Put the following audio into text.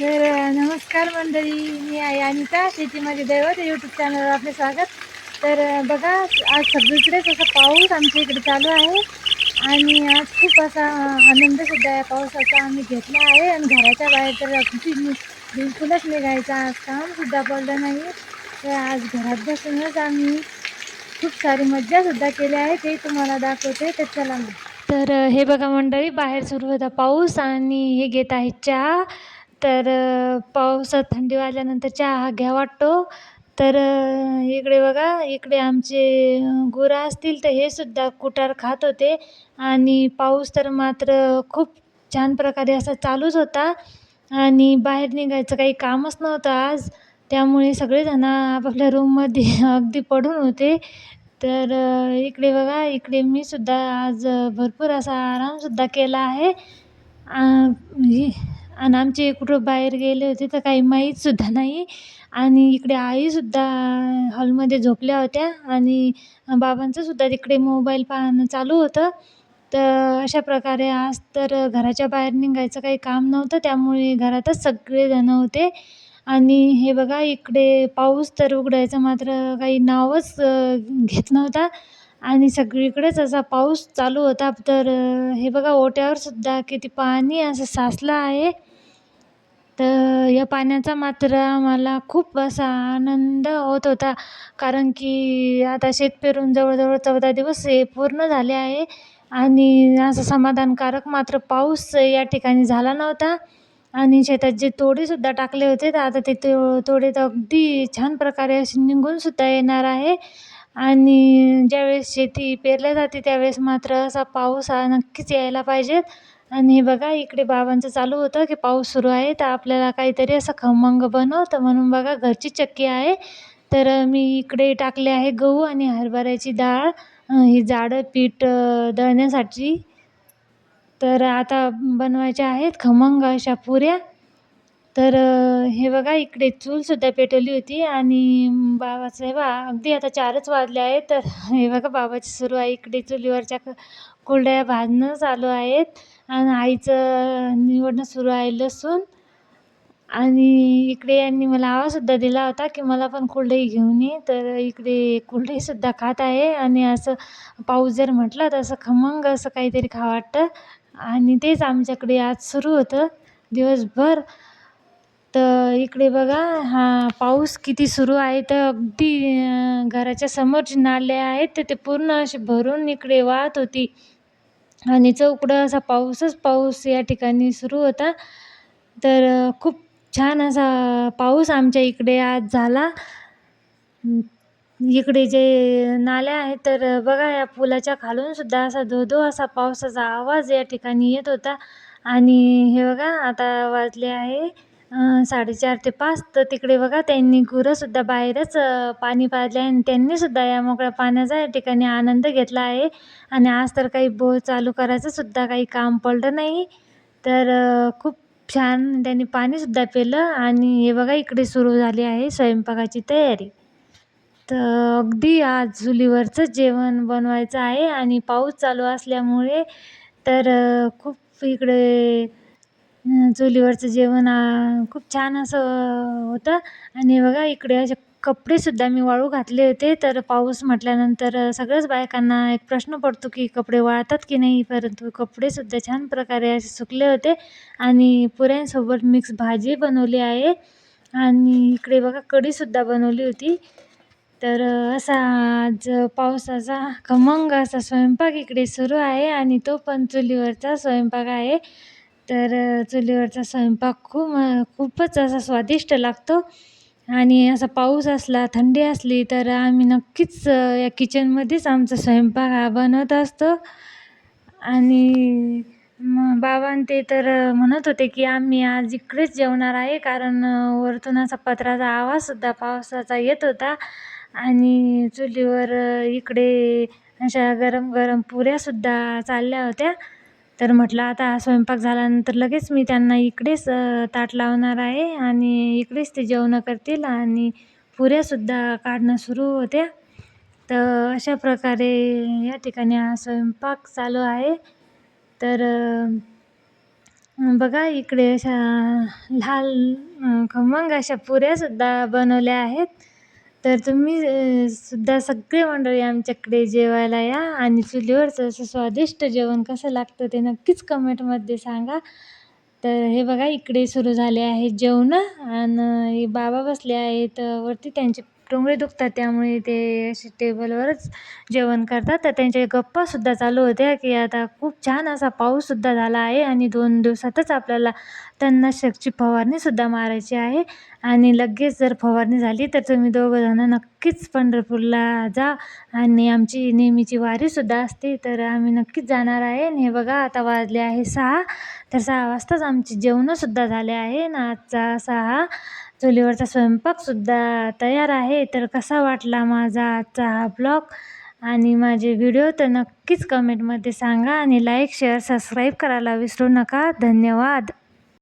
तर नमस्कार मंडळी मी आहे अनिता शेतीमध्ये दैवत यूट्यूब चॅनलवर आपले स्वागत. तर बघा आज सगळीकडेच असा पाऊस आमच्या इकडे चालू आहे. आणि आज खूप असा आनंदसुद्धा या पावसाचा आम्ही घेतला आहे. आणि घराच्या बाहेर तर अगदी बिलकुलच निघायचं आज कामसुद्धा पडलं नाही. तर आज घरात बसूनच आम्ही खूप सारी मज्जासुद्धा केली आहे. ते तुम्हाला दाखवते. तर चला मग. तर हे बघा मंडळी बाहेर सुरू होता पाऊस आणि हे घेत आहे चहा. तर अ, पावसात थंडी वाजल्यानंतर चहा घ्या वाटतो. तर इकडे बघा इकडे आमचे गुरं असतील तर हे सुद्धा कुटार खात होते. आणि पाऊस तर मात्र खूप छान प्रकारे असा चालूच होता. आणि बाहेर निघायचं काही कामच नव्हतं आज. त्यामुळे सगळेजण आपापल्या रूममध्ये अगदी पडून होते. तर इकडे बघा इकडे मी सुद्धा आज भरपूर असा आरामसुद्धा केला आहे. आ, आणि आमचे कुठं बाहेर गेले होते तर काही माहीतसुद्धा नाही. आणि इकडे आईसुद्धा हॉलमध्ये झोपल्या होत्या आणि बाबांचंसुद्धा तिकडे मोबाईल पाहणं चालू होतं. तर अशा प्रकारे आज तर घराच्या बाहेर निघायचं काही काम नव्हतं त्यामुळे घरातच सगळेजणं होते. आणि हे बघा इकडे पाऊस तर उघडायचं मात्र काही नावच घेत नव्हता. आणि सगळीकडेच असा पाऊस चालू होता. तर हे बघा ओट्यावर सुद्धा किती पाणी असं साचलं आहे. तर या पाण्याचा मात्र आम्हाला खूप असा आनंद होत होता. कारण की आता शेत पेरून जवळजवळ चौदा दिवस हे पूर्ण झाले आहे. आणि असं समाधानकारक मात्र पाऊस या ठिकाणी झाला नव्हता. आणि शेतात जे तोडेसुद्धा टाकले होते तर आता ते तो तोडे तर अगदी छान प्रकारे असे निघूनसुद्धा येणार आहे. आणि ज्यावेळेस शेती पेरल्या जाते त्यावेळेस मात्र असा पाऊस हा नक्कीच यायला पाहिजेत. आणि हे बघा इकडे बाबांचं चालू होतं की पाऊस सुरू आहे तर आपल्याला काहीतरी असं खमंग बनव तर म्हणून बघा घरची चक्की आहे. तर मी इकडे टाकले आहे गहू आणि हरभऱ्याची डाळ. ही जाडं पीठ दळण्यासाठी. तर आता बनवायच्या आहेत खमंग अशा पुऱ्या. तर हे बघा इकडे चूलसुद्धा पेटवली होती आणि बाबाचं हे बा अगदी आता चारच वाजले आहेत. तर हे बघा बाबाची सुरू आहे. इकडे चुलीवरच्या क भाजणं चालू आहेत. आणि आईचं निवडणं सुरू आहे लसूण. आणि इकडे यांनी मला आवाजसुद्धा दिला होता की मला पण कुरडई घेऊन ये. तर इकडे कुरडईसुद्धा खात आहे. आणि असं पाऊस जर म्हटलं तर असं खमंग असं काहीतरी खावं वाटतं. आणि तेच आमच्याकडे आज सुरू होतं दिवसभर. तर इकडे बघा हा पाऊस किती सुरू आहे तर अगदी घराच्या समोर जे नाले आहेत तर ते पूर्ण असे भरून इकडे वाहत होती. आणि चौकडा असा पाऊसच पाऊस या ठिकाणी सुरू होता. तर खूप छान असा पाऊस आमच्या इकडे आज झाला. इकडे जे नाल्या आहेत तर बघा या पुलाच्या खालून सुद्धा असा धो-धो असा पावसाचा आवाज या ठिकाणी येत होता. आणि हे बघा आता वाजले आहे साडेचार ते पाच तर तिकडे बघा त्यांनी गुरंसुद्धा बाहेरच पाणी पाजले आणि त्यांनीसुद्धा या मोकळ्या पाण्याचा या ठिकाणी आनंद घेतला आहे. आणि आज तर काही बोर चालू करायचंसुद्धा काही काम पडलं नाही. तर खूप छान त्यांनी पाणीसुद्धा पिलं आणि हे बघा इकडे सुरू झाली आहे स्वयंपाकाची तयारी. तर अगदी आज चुलीवरचं जेवण बनवायचं आहे आणि पाऊस चालू असल्यामुळे तर खूप इकडे चुलीवरचं जेवण खूप छान असं होतं. आणि बघा इकडे असे कपडेसुद्धा मी वाळू घातले होते. तर पाऊस म्हटल्यानंतर सगळ्याच बायकांना एक प्रश्न पडतो की कपडे वाळतात की नाही? परंतु कपडेसुद्धा छान प्रकारे असे सुकले होते. आणि पुऱ्यांसोबत मिक्स भाजी बनवली आहे. आणि इकडे बघा कढीसुद्धा बनवली होती. तर असा आज पावसाचा खमंग असा स्वयंपाक इकडे सुरू आहे. आणि तो पण चुलीवरचा स्वयंपाक आहे. तर चुलीवरचा स्वयंपाक खूप खूपच असा स्वादिष्ट लागतो. आणि असा पाऊस असला थंडी असली तर आम्ही नक्कीच या किचनमध्येच आमचा स्वयंपाक हा बनवत असतो. आणि मग बाबा आणि ते तर म्हणत होते की आम्ही आज इकडेच जेवणार आहे कारण वरतून असा पत्र्याचा आवाजसुद्धा पावसाचा येत होता. आणि चुलीवर इकडे अशा गरम गरम पुऱ्यासुद्धा चालल्या होत्या. तर म्हटलं आता स्वयंपाक झाल्यानंतर लगेच मी त्यांना इकडेच ताट लावणार आहे आणि इकडेच ते जेवणं करतील आणि पुऱ्यासुद्धा काढणं सुरू होत्या. तर अशा प्रकारे या ठिकाणी हा स्वयंपाक चालू आहे. तर बघा इकडे अशा लाल खमंग अशा पुऱ्यासुद्धा बनवल्या आहेत. तर तुम्ही सुद्धा सगळे मंडळी आमच्याकडे जेवायला या आणि चुलीवरचं असं स्वादिष्ट जेवण कसं लागतं ते नक्कीच कमेंटमध्ये सांगा. तर हे बघा इकडे सुरू झाले आहे जेवणं आणि बाबा बसले आहेत वरती त्यांचे टोंगळे दुखतात त्यामुळे ते असे टेबलवरच जेवण करतात. तर त्यांच्या गप्पासुद्धा चालू होत्या की आता खूप छान असा पाऊससुद्धा झाला आहे आणि दोन दिवसातच आपल्याला तणनाशकची फवारणीसुद्धा मारायची आहे. आणि लगेच जर फवारणी झाली तर तुम्ही दोघंजणं नक्कीच पंढरपूरला जा आणि आमची नेहमीची वारीसुद्धा असते. तर आम्ही नक्कीच जाणार आहे. आणि हे बघा आता वाजले आहे सहा. तर सहा वाजताच आमची जेवणंसुद्धा झाले आहे. आणि आजचा असा हा चुलीवरचा स्वयंपाकसुद्धा तयार आहे. तर कसा वाटला माझा आजचा हा ब्लॉग? आणि माझे व्हिडिओ तर नक्कीच कमेंटमध्ये सांगा आणि लाईक शेअर सबस्क्राईब करायला विसरू नका. धन्यवाद.